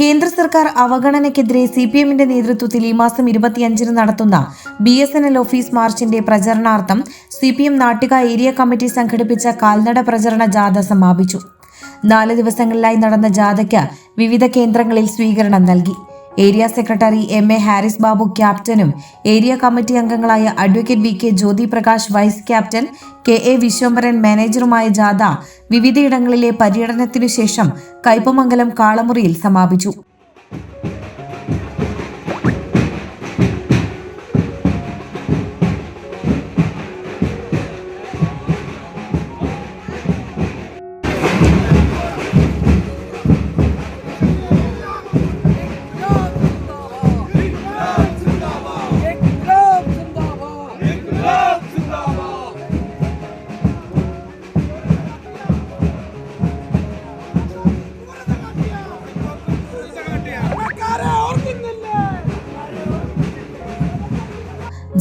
കേന്ദ്ര സർക്കാർ അവഗണനയ്ക്കെതിരെ C P എമ്മിന്റെ നേതൃത്വത്തിൽ ഈ മാസം ഇരുപത്തിയഞ്ചിന് നടത്തുന്ന B S N L office മാർച്ചിന്റെ പ്രചരണാർത്ഥം C P M Nattika area committee സംഘടിപ്പിച്ച കാൽനട പ്രചരണ ജാഥ സമാപിച്ചു. നാല് ദിവസങ്ങളിലായി നടന്ന ജാഥയ്ക്ക് വിവിധ കേന്ദ്രങ്ങളിൽ സ്വീകരണം നൽകി. Area secretary M A Haris Babu ക്യാപ്റ്റനും ഏരിയ കമ്മിറ്റി അംഗങ്ങളായ advocate V K Jyothi Prakash vice captain K A Vishwambharan മാനേജറുമായ ജാഥ വിവിധയിടങ്ങളിലെ പര്യടനത്തിനു ശേഷം കയ്പമംഗലം കാളമുറിയിൽ സമാപിച്ചു.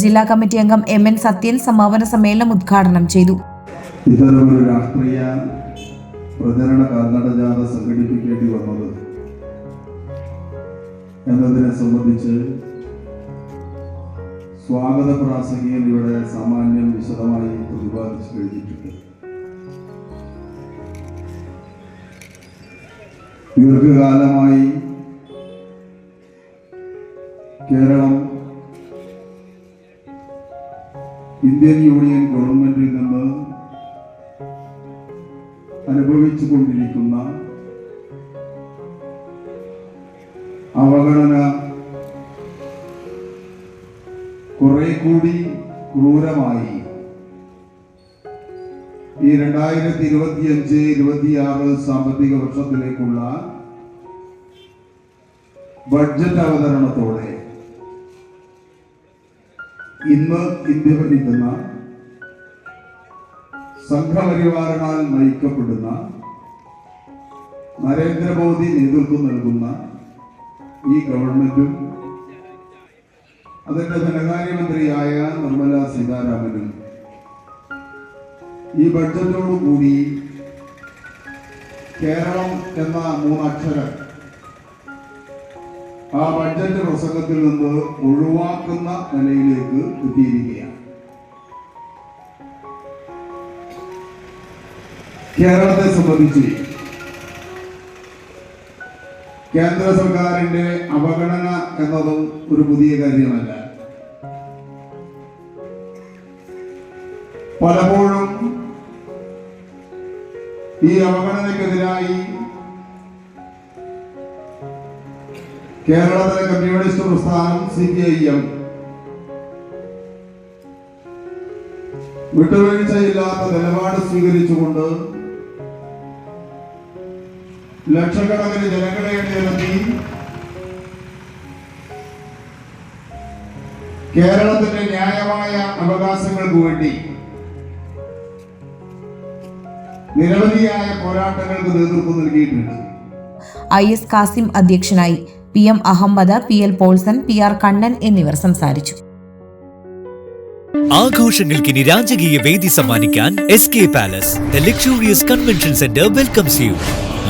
ജില്ലാ കമ്മിറ്റി അംഗം എം എൻ സത്യൻ സമാപന സമ്മേളനം ഉദ്ഘാടനം ചെയ്തു. സംഘടിപ്പിക്കേണ്ടി എന്നതിനെ സംബന്ധിച്ച് സ്വാഗത പ്രാസംഗികൻ ഇവിടെ സാമാന്യം വിശദമായി പ്രതിപാദിച്ചു കഴിഞ്ഞിട്ടുണ്ട്. ദീർഘകാലമായി കേരളം ഇന്ത്യൻ യൂണിയൻ ഗവൺമെന്റിൽ നിന്ന് അനുഭവിച്ചു കൊണ്ടിരിക്കുന്ന അവഗണന കുറെ കൂടി ക്രൂരമായി. ഈ രണ്ടായിരത്തി ഇരുപത്തിയഞ്ച് ഇരുപത്തിയാറ് സാമ്പത്തിക വർഷത്തിലേക്കുള്ള ബഡ്ജറ്റ് അവതരണത്തോടെ ഇന്ന് ഇന്ത്യ ഭരിക്കുന്ന സംഘപരിവാരനാൽ നയിക്കപ്പെടുന്ന നരേന്ദ്രമോദി നേതൃത്വം നൽകുന്ന ഈ ഗവൺമെന്റും അതിന്റെ ധനകാര്യമന്ത്രിയായ നിർമ്മല സീതാരാമനും ഈ ബഡ്ജറ്റോടുകൂടി കേരളം എന്ന മൂന്നക്ഷരം ആ ബഡ്ജറ്റ് പ്രസംഗത്തിൽ നിന്ന് ഒഴിവാക്കുന്ന നിലയിലേക്ക് എത്തിയിരിക്കുകയാണ്. കേരളത്തെ സംബന്ധിച്ച് കേന്ദ്ര സർക്കാരിന്റെ അവഗണന എന്നതും ഒരു പുതിയ കാര്യമല്ല. പലപ്പോഴും ഈ അവഗണനക്കെതിരായി കേരളത്തിലെ കമ്മ്യൂണിസ്റ്റ് പ്രസ്ഥാനം സി പി ഐ എം വിട്ടുവീഴ്ചയില്ലാത്ത നിലപാട് സ്വീകരിച്ചുകൊണ്ട് ലക്ഷക്കണക്കിന് ജനങ്ങളെ കേരളത്തിന്റെ ന്യായമായ അവകാശങ്ങൾക്ക് വേണ്ടി നിരവധിയായ പോരാട്ടങ്ങൾക്ക് നേതൃത്വം നൽകിയിട്ടുണ്ട്. ഐ എസ് കാസിം അധ്യക്ഷനായി P M Ahammed P L Paulson P R Kannan എന്നിവർ സംസാരിച്ചു. ആഘോഷങ്ങൾക്കിനി രാജകീയ വേദി സമ്മാനിക്കാൻ S K palace the luxurious convention centre welcomes you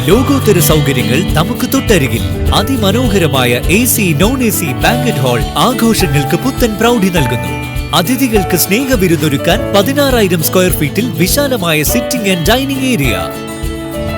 ലോകോത്തര സൗകര്യങ്ങൾ നമുക്ക് തൊട്ടരികിൽ. അതിമനോഹരമായ A C non A C banquet hall ആഘോഷങ്ങൾക്ക് പുത്തൻ പ്രൗഢി നൽകുന്നു. അതിഥികൾക്ക് സ്നേഹവിരുന്നൊരുക്കാൻ പതിനാറായിരം സ്ക്വയർ ഫീറ്റിൽ വിശാലമായ സിറ്റിംഗ് ആൻഡ് ഡൈനിങ് ഏരിയ